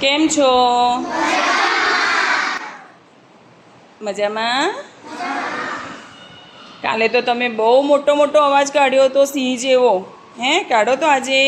કેમ છો? મજામાં? કાલે તો તમે બહુ મોટો મોટો અવાજ કાઢ્યો તો સિંહ જેવો. હે, કાઢો તો આજે.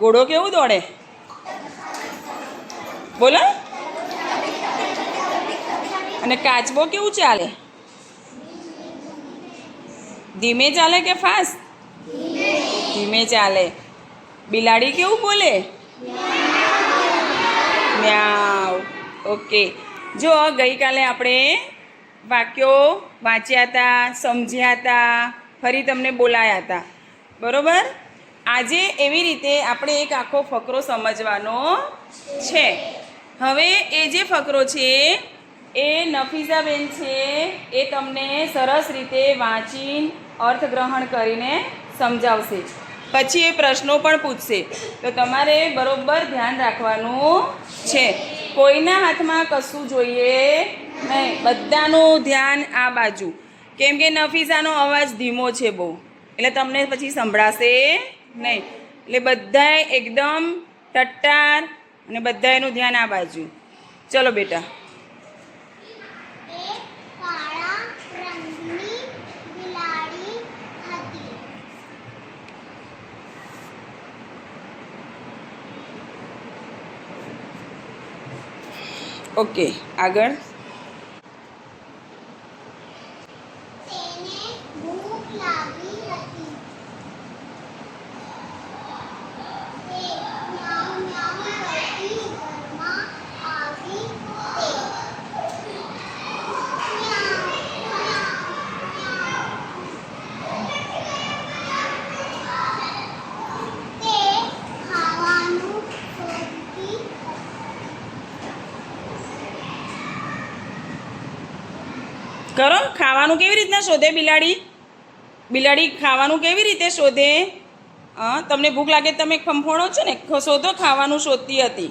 ઘોડો કેવું દોડે? બોલો. અને કાચબો કેવું ચાલે? ધીમે ચાલે કે ફાસ્ટ? ધીમે ચાલે. બિલાડી કેવું બોલે? મ્યાવ ઓકે. જો, ગઈકાલે આપણે વાક્યો વાંચ્યા હતા, સમજ્યા હતા, ફરી તમને બોલાયા હતા. બરોબર? આજે એવી રીતે આપણે એક આખો ફકરો સમજવાનો છે. હવે એ જે ફકરો છે, એ નફીઝાબેન છે, એ તમને સરસ રીતે વાંચીને અર્થગ્રહણ કરીને સમજાવશે. પછી એ પ્રશ્નો પણ પૂછશે. તો તમારે બરોબર ધ્યાન રાખવાનું છે. કોઈના હાથમાં કશું જોઈએ નહીં. બધાનું ધ્યાન આ બાજુ. કેમ કે નફીસાનો અવાજ ધીમો છે બહુ. એટલે તમને પછી સંભળાશે નહીં. એટલે બધાએ એકદમ ટટ્ટાર અને બધાએનું ધ્યાન આ બાજુ. ચલો બેટા એક કાળા રંગની બિલાડી હતી ઓકે આગળ તેને ભૂખ લાગી હતી તે મ્યાઉ મ્યાઉ કરતી ઘરમાં આવી તે મ્યાઉ, મ્યાઉ. તે ખાવાનું શોધતી હતી કરો ખાવાનું કેવી રીતના શોધે બિલાડી? બિલાડી ખાવાનું કેવી રીતે શોધે? તમને ભૂખ લાગે તમે ખંફોણો છો ને શોધો ખાવાનું શોધતી હતી.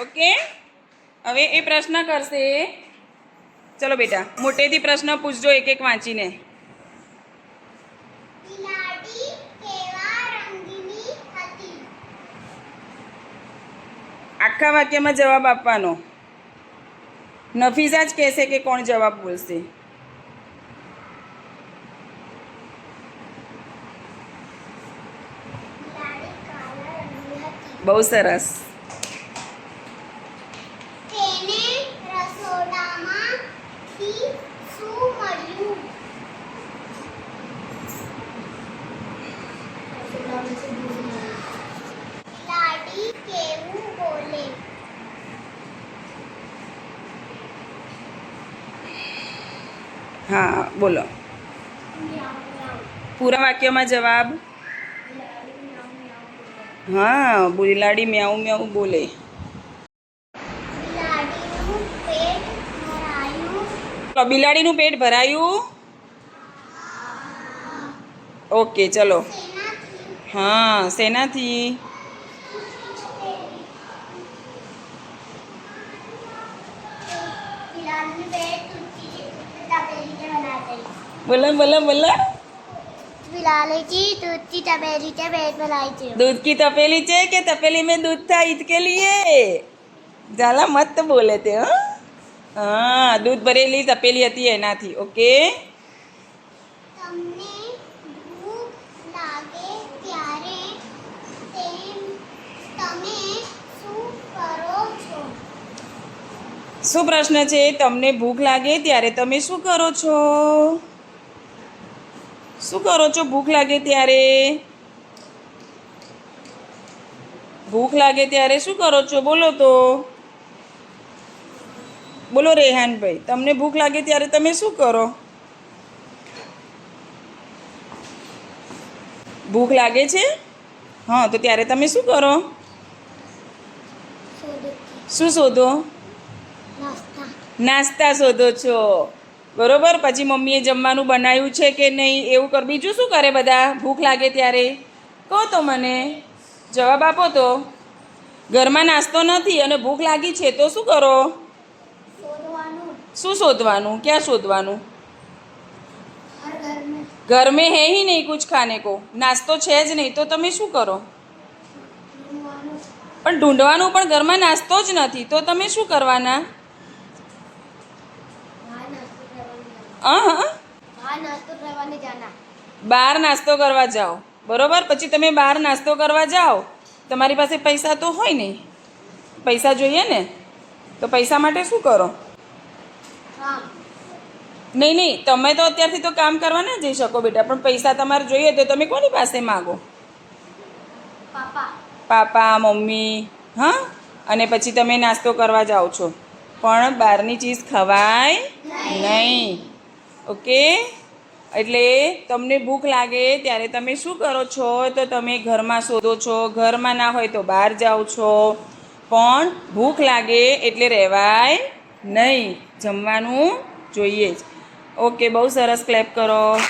ઓકે? હવે એ પ્રશ્ન કરશે. ચલો બેટા મોટેથી પ્રશ્ન પૂછજો એક એક વાંચીને. આખા વાક્યમાં જવાબ આપવાનો. નફીઝા જ કહેશે કે કોણ જવાબ બોલશે? બહુ સરસ તેને રસોડામાંથી શું મળ્યું બિલાડી કેવું બોલે હા, બોલો. પૂરા વાક્યમાં જવાબ? હા બિલાડી મ્યાઉ મ્યાઉ બોલે. બિલાડીનું પેટ ભરાયું? ઓકે, ચલો. હા શેનાથી પેટ તૂટી તપેલી કે બનાવી બોલો બોલો બોલો બિલાડી की दूध की तपेली के पेट में लाई थी दूध की तपेली चाहिए कि तपेली में दूध था इसके लिए ઝાલા મત બોલે તે હં હા દૂધ ભરેલી તપેલી હતી એનાથી ઓકે શું પ્રશ્ન છે? તમને ભૂખ લાગે ત્યારે તમે શું કરો છો? શું કરો છો ભૂખ લાગે ત્યારે? ભૂખ લાગે ત્યારે શું કરો છો? બોલો તો. બોલો રેહાનભાઈ, તમને ભૂખ લાગે ત્યારે તમે શું કરો? ભૂખ લાગે છે? હા, તો ત્યારે તમે શું કરો? શું શોધો? નાસ્તા શોધો છો. બરોબર? પછી મમ્મીએ જમવાનું બનાવ્યું છે કે નહીં? એવું કર બીજું શું કરે બધા? ભૂખ લાગે ત્યારે? કહો તો મને. જવાબ આપો તો. ઘરમાં નાસ્તો નથી અને ભૂખ લાગી છે તો શું કરો? શું શોધવાનું? ક્યાં શોધવાનું? ઘર મેં હે ही નહીં કુછ ખાને કો. નાસ્તો છે જ નહીં તો તમે શું કરો? પણ ઢૂંઢવાનું પણ ઘરમાં નાસ્તો જ નથી તો તમે શું કરવાના બહાર નાસ્તો કરવાની જાના હા હા બહાર નાસ્તો કરવા જાઓ. બરોબર? પછી તમે બહાર નાસ્તો કરવા જાઓ. તમારી પાસે પૈસા તો હોય નહીં. પૈસા જોઈએ ને? તો પૈસા માટે શું કરો? નહીં નહીં. તમે તો અત્યારથી તો કામ કરવા ના જઈ શકો બેટા. પણ પૈસા તમારે જોઈએ તો તમે કોની પાસે માગો? પાપા. પાપા મમ્મી હા? અને પછી તમે નાસ્તો કરવા જાઓ છો. પણ બહારની ચીજ ખવાય નહીં. ઓકે? એટલે તમને ભૂખ લાગે ત્યારે તમે શું કરો છો? તો તમે ઘરમાં શોધો છો. ઘરમાં ના હોય તો બહાર જાઓ છો. પણ ભૂખ લાગે એટલે રહેવાય નહીં. જમવાનું જોઈએ જ. ઓકે, બહુ સરસ ક્લેપ કરો.